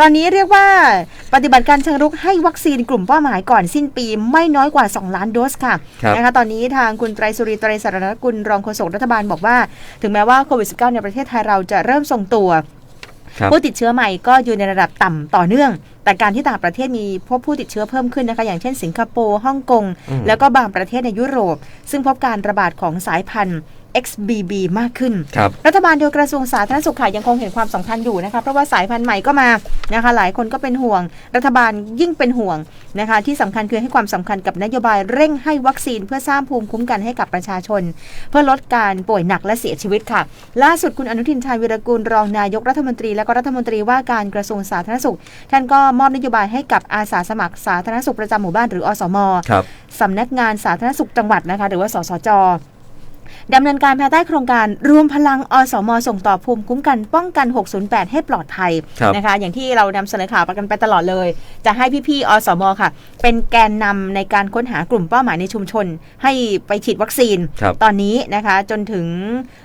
ตอนนี้เรียกว่าปฏิบัติการเชิงรุกให้วัคซีนกลุ่มเป้าหมายก่อนสิ้นปีไม่น้อยกว่า 2 ล้านโดสค่ะครับ นะคะตอนนี้ทางคุณไตรสุรีไตรสารณกุลรองโฆษกรัฐบาลบอกว่า ถึงแม้ว่าโควิด -19 ในประเทศไทยเราจะเริ่มทรงตัว ครับ ผู้ติดเชื้อใหม่ก็อยู่ในระดับต่ำต่อเนื่อง แต่การที่ต่างประเทศมีพบผู้ติดเชื้อเพิ่มขึ้นนะคะ อย่างเช่นสิงคโปร์ฮ่องกงอืมแล้วก็บางประเทศในยุโรป ซึ่งพบการระบาดของสายพันธุ์ XBB มากขึ้นครับรัฐบาลโดยกระทรวงสาธารณสุขค่ะยังคงเห็นความสำคัญอยู่นะคะเพราะว่าสายพันธุ์ใหม่ก็มานะคะ หลายคนก็เป็นห่วง รัฐบาลยิ่งเป็นห่วงนะคะ ที่สำคัญคือให้ความสำคัญกับนโยบายเร่งให้วัคซีนเพื่อสร้างภูมิคุ้มกันให้กับประชาชน เพื่อลดการป่วยหนักและเสียชีวิตค่ะ ล่าสุดคุณอนุทินชาญวิรกูลรองนายกรัฐมนตรีและก็รัฐมนตรีว่าการกระทรวงสาธารณสุข ท่านก็มอบนโยบายให้กับอาสาสมัครสาธารณสุขประจำหมู่บ้านหรืออสมครับสำนักงานสาธารณสุขจังหวัดนะคะ หรือว่าสสจ ดำเนินการภายใต้โครงการรวมพลังอสม ส่งต่อภูมิคุ้มกันป้องกัน 608 ให้ปลอดภัยครับนะคะ อย่างที่เรานำเสนอข่าวกันไปตลอดเลย จะให้พี่ๆอสมค่ะ เป็นแกนนำในการค้นหากลุ่มเป้าหมายในชุมชน ให้ไปฉีดวัคซีนครับตอนนี้นะคะจนถึง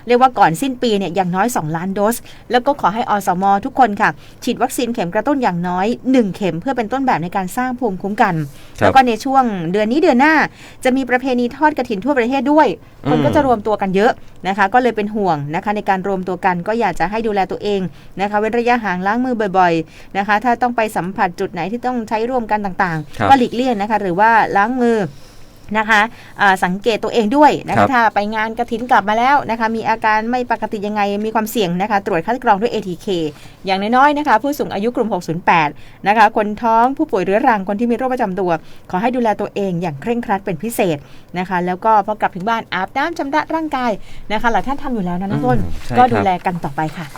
เรียกว่าก่อนสิ้นปีเนี่ยอย่างน้อย 2 ล้านโดส แล้วก็ขอให้อสม ทุกคนค่ะ ฉีดวัคซีนเข็มกระตุ้นอย่างน้อย 1 เข็มเพื่อเป็นต้นแบบในการสร้างภูมิคุ้มกันครับแล้วก็ในช่วงเดือนนี้เดือนหน้า จะมีประเพณีทอดกระถินทั่วประเทศด้วยคนก็อืมจะรวมตัวกันเยอะนะคะ ก็เลยเป็นห่วงนะคะในการรวมตัวกันก็อยากจะให้ดูแลตัวเองนะคะเว้นระยะห่างล้างมือบ่อยๆนะคะ ถ้าต้องไปสัมผัสจุดไหนที่ต้องใช้ร่วมกันต่างครับๆก็หลีกเลี่ยงนะคะ หรือว่าล้างมือ นะคะอ่าสังเกตตัวเองด้วยนะครัคะบถ้าไปงานกระถินกลับมาแล้วนะคะมีอาการไม่ปกติยังไงมีความเสี่ยงนะคะตรวจคัดกรองด้วย ATK อย่างน้อยๆนะคะผู้สูงอายุกลุ่ม 608 นะคะคนท้องผู้ป่วยเรื้อรังคนที่มีโรคประจำตัว ขอให้ดูแลตัวเองอย่างเคร่งครัดเป็นพิเศษนะคะแล้วก็พอกลับถึงบ้านอาบน้ำชำระร่างกายนะคะหลายท่านทำอยู่แล้วนะน้องต้นอืมใช่ก็ครับดูแลกันต่อไปค่ะ